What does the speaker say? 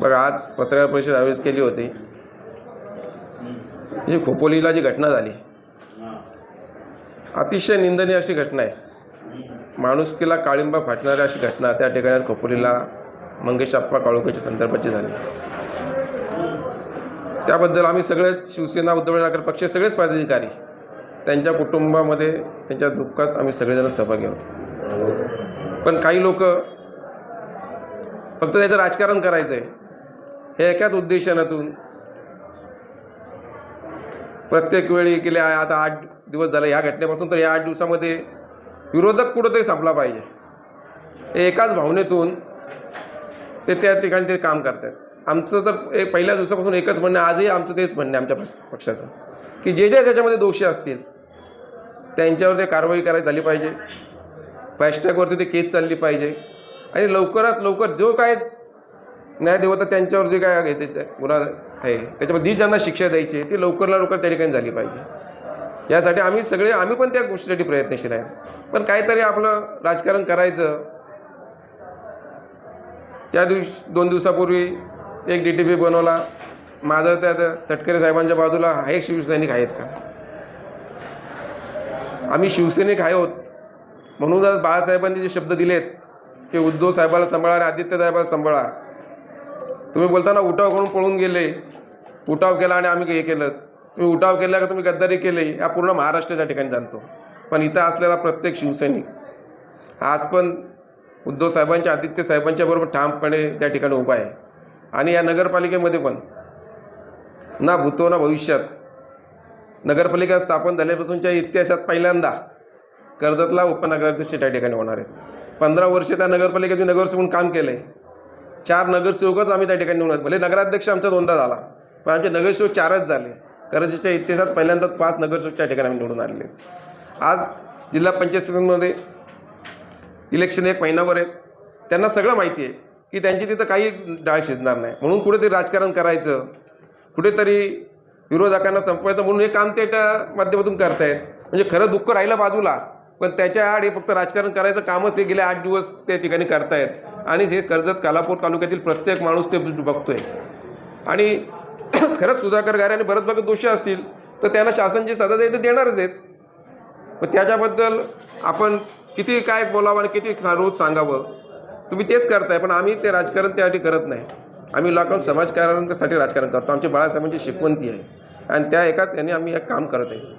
बघा आज पत्रकार परिषद आयोजित केली होती. ही खोपोलीला जी घटना झाली अतिशय निंदनीय अशी घटना आहे. माणुसकीला काळिंबा फाटणारी अशी घटना त्या ठिकाणी खोपोलीला मंगेश अप्पा काळोखेच्या संदर्भाची झाली. त्याबद्दल आम्ही सगळेच शिवसेना उद्धव ठाकरे पक्ष सगळेच पदाधिकारी त्यांच्या कुटुंबामध्ये त्यांच्या दुःखात आम्ही सगळेजण सहभागी आहोत पण काही लोक फक्त त्याचं राजकारण करायचं आहे हे एकाच उद्देशानातून प्रत्येक वेळी गेले आता आठ दिवस झाले ह्या घटनेपासून तर या आठ दिवसामध्ये विरोधक कुठंतरी संपला पाहिजे. एकाच भावनेतून ते त्या ठिकाणी ते काम करतात. आमचं तर एक पहिल्या दिवसापासून एकच म्हणणं आजही आमचं तेच म्हणणं आहे आमच्या पक्ष- पक्षाचं. की जे जे त्याच्यामध्ये दोषी असतील त्यांच्यावर ते कारवाई करायची झाली पाहिजे. फॅस्टॅगवरती ते केस चालली पाहिजे. आणि लवकरात लवकर जो काय न्यायदेवता त्यांच्यावर जे काय आहे ते गुन्हा आहे त्याच्यामध्ये जी ज्यांना शिक्षा द्यायची आहे ती लवकरला लवकर त्या ठिकाणी झाली पाहिजे. यासाठी आम्ही सगळे आम्ही पण त्या गोष्टीसाठी प्रयत्नशील आहे. पण काहीतरी आपलं राजकारण करायचं. त्या दिवशी दोन दिवसापूर्वी एक डी टी पी बनवला. माझं त्या त्या तटकरे साहेबांच्या बाजूला हा एक शिवसैनिक आहेत का? आम्ही शिवसैनिक आहोत म्हणून आज बाळासाहेबांनी जे शब्द दिलेत की उद्धव साहेबाला सांभाळा आणि आदित्य साहेबाला सांभाळा. तुम्ही बोलताना उठाव करून पळून गेले. उठाव केला आणि आम्ही हे केलं. तुम्ही उठाव केला का तुम्ही गद्दारी केली? या पूर्ण महाराष्ट्राच्या ठिकाणी जाणतो. पण इथं असलेला प्रत्येक शिवसैनिक आज पण उद्धव साहेबांच्या आदित्य साहेबांच्या बरोबर ठामपणे त्या ठिकाणी उभा आहे. आणि या नगरपालिकेमध्ये पण ना भूतो ना भविष्यात. नगरपालिका स्थापन झाल्यापासूनच्या इतिहासात पहिल्यांदा कर्जतला उपनगराध्यक्ष त्या ठिकाणी होणार आहेत. पंधरा वर्षे त्या नगरपालिकेत मी नगरसेवक काम केलं आहे चार नगरसेवकच आम्ही त्या ठिकाणी निवडून भले नगराध्यक्ष आमचा दोनदा झाला पण आमचे नगरसेवक चारच झाले. कर्जतच्या इतिहासात पहिल्यांदाच पाच नगरसेवक त्या ठिकाणी आम्ही निवडून आलेले आज जिल्हा पंचायत समितीमध्ये इलेक्शन एक महिनाभर आहे. त्यांना सगळं माहिती आहे की त्यांची तिथं काही डाळ शिजणार नाही. म्हणून कुठेतरी राजकारण करायचं कुठेतरी विरोधकांना संपवायचं म्हणून हे काम ते त्या माध्यमातून करतायत. म्हणजे खरं दुःख राहिलं बाजूला. पण त्याच्या आड हे फक्त राजकारण करायचं कामच हे गेले आठ दिवस त्या ठिकाणी करतायत. आणि हे कर्जत कालापूर तालुक्यातील प्रत्येक माणूस ते बघतोय. आणि खरंच सुधाकर गारे आणि भरत भगत दोषी असतील तर त्यांना शासन जे सजा देते देणारच आहेत. मग त्याच्याबद्दल आपण किती काय बोलावं आणि किती रोज सांगावं तुम्ही तेच करताय पण आम्ही ते राजकारण त्यासाठी करत नाही. आम्ही लोकांना समाजकारणासाठी राजकारण करतो. आमच्या बाळासाहेबांची शिकवंती आहे. आणि त्या एकाच याने आम्ही एक काम करत आहे.